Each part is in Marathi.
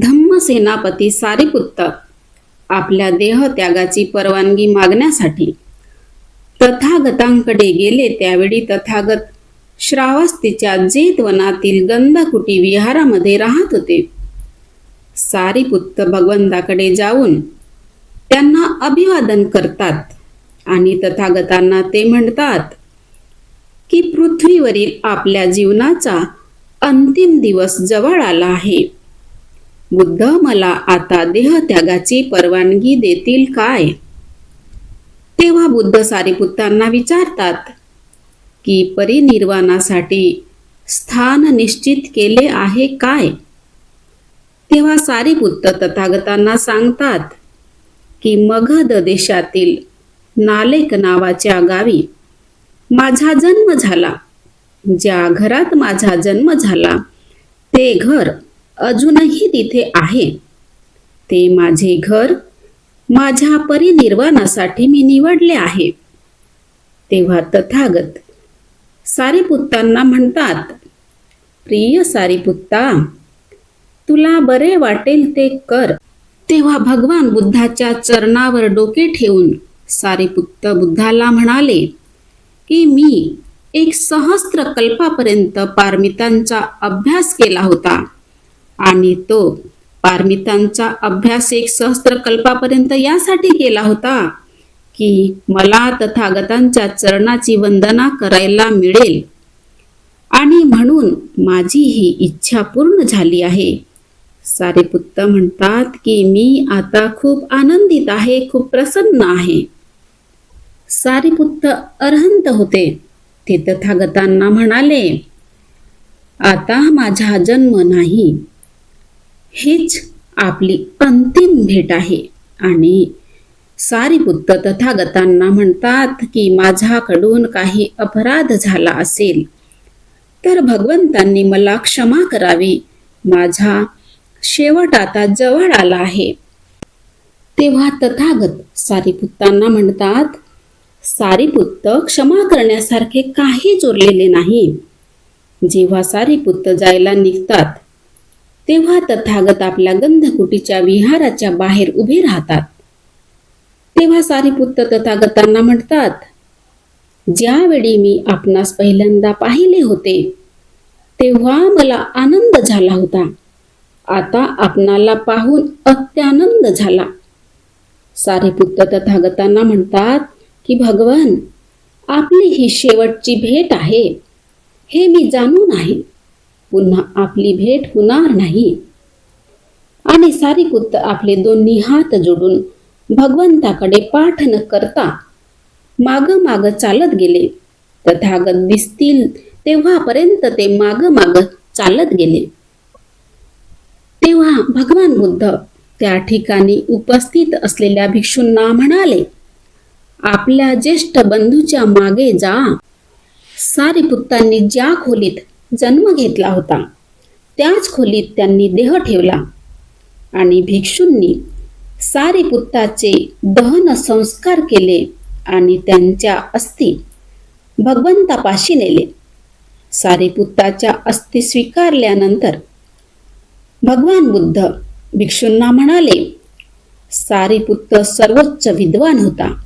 धम्मसेनापती सारीपुत्त आपल्या देहत्यागाची परवानगी मागण्यासाठी तथागतांकडे गेले त्यावेळी तथागत श्रावस्तीच्या जेतवनातील गंधकुटी विहारामध्ये राहत होते. सारीपुत्त भगवंताकडे जाऊन त्यांना अभिवादन करतात आणि तथागतांना ते म्हणतात की पृथ्वीवरील आपल्या जीवनाचा अंतिम दिवस जवळ आला आहे. बुद्ध मला आता देहत्यागाची परवानगी देतील काय? तेव्हा बुद्ध सारिपुत्तांना विचारतात की परिनिर्वाणासाठी स्थान निश्चित केले आहे काय? तेव्हा सारीपुत्त तथागतांना सांगतात की मगध देशातील नालेक नावाच्या गावी माझा जन्म झाला. ज्या घरात माझा जन्म झाला ते घर अजूनही तिथे आहे. ते माझे घर माझ्या परिनिर्वाणासाठी मी निवडले आहे. तेव्हा तथागत सारीपुत्तांना म्हणतात प्रिय सारीपुत्ता तुला बरे वाटेल ते कर. तेव्हा भगवान बुद्धाच्या चरणावर डोके ठेवून सारीपुत्त बुद्धाला म्हणाले की मी एक सहस्त्र कल्पापर्यंत पारमितांचा अभ्यास केला होता. आणि तो पारमितांचा अभ्यास एक सहस्त्र कल्पापर्यंत यासाठी केला होता की मला तथागतांच्या चरणाची वंदना करायला मिळेल. आणि म्हणून माझी ही इच्छा पूर्ण झाली आहे. सारेपुत्त म्हणतात की मी आता खूप आनंदित आहे खूप प्रसन्न आहे. सारेपुत्त अरहंत होते. ते तथागतांना म्हणाले आता माझा जन्म नाही. हीच आपली अंतिम भेट आहे. आणि सारिपुत्त तथागतांना म्हणतात की माझ्याकडून काही अपराध झाला असेल तर भगवंतांनी मला क्षमा करावी. माझा शेवट आता जवळ आला आहे. तेव्हा तथागत सारीपुत्तांना म्हणतात सारीपुत्त क्षमा करण्यासारखे काही उरलेले नाही. जेव्हा सारीपुत्त जायला निघतात तेव्हा तथागत आपल्या गंधकुटीच्या विहाराच्या बाहेर उभे राहतात. तेव्हा सारीपुत्र तथागतांना म्हणतात ज्यावेळी मी आपणास पहिल्यांदा पाहिले होते तेव्हा मला आनंद झाला होता. आता आपणाला पाहून अत्यानंद झाला. सारीपुत्र तथागतांना म्हणतात की भगवान आपली ही शेवटची भेट आहे. हे मी जाणून आहे. पुन्हा आपली भेट होणार नाही. आणि सारिपुत्त आपले दोन्ही हात जोडून भगवंताकडे पाठ न करता माग माग चालत गेले. तथागत दिसतील तेव्हापर्यंत ते माग माग चालत गेले. तेव्हा भगवान बुद्ध त्या ठिकाणी उपस्थित असलेल्या भिक्षूंना म्हणाले आपल्या ज्येष्ठ बंधूच्या मागे जा. सारिपुत्तांनी ज्या खोलीत जन्म घेतला होता. त्याच खोलीत त्यांनी देह ठेवला आणि भिक्षूंनी सारीपुत्ताचे दहन संस्कार केले आणि त्यांच्या अस्थि भगवंतापाशी नेले. सारीपुत्ताच्या अस्थि स्वीकारल्यानंतर भगवान बुद्ध भिक्षूंना म्हणाले सारीपुत्त सर्वोच्च विद्वान होता.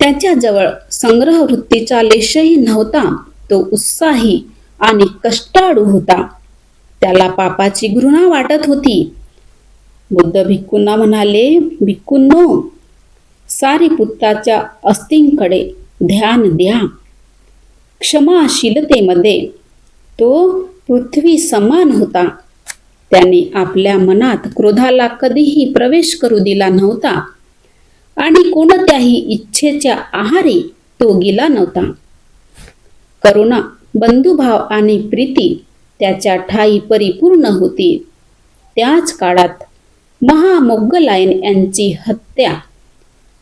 त्याच्याजवळ संग्रह वृत्तीचा लेशही नव्हता. तो उत्साही आणि कष्टाळू होता. त्याला पापाची घृणा वाटत होती. बुद्ध भिक्कूंना म्हणाले भिक्कूंनो सारिपुत्ताच्या अस्तींकडे ध्यान द्या. क्षमाशीलतेमध्ये तो पृथ्वी समान होता. त्याने आपल्या मनात क्रोधाला कधीही प्रवेश करू दिला नव्हता आणि कोणत्याही इच्छेच्या आहारी तो गेला नव्हता. करुणा बंधुभाव आणि प्रीती त्याच्या ठाई परिपूर्ण होती. त्याच काळात महामोग्गलायन यांची हत्या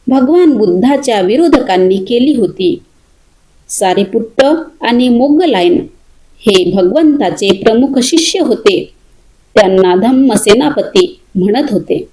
भगवान बुद्धाच्या विरोधकांनी केली होती. सारेपुत्त आणि मोगलायन हे भगवंताचे प्रमुख शिष्य होते. त्यांना धम्म सेनापती म्हणत होते.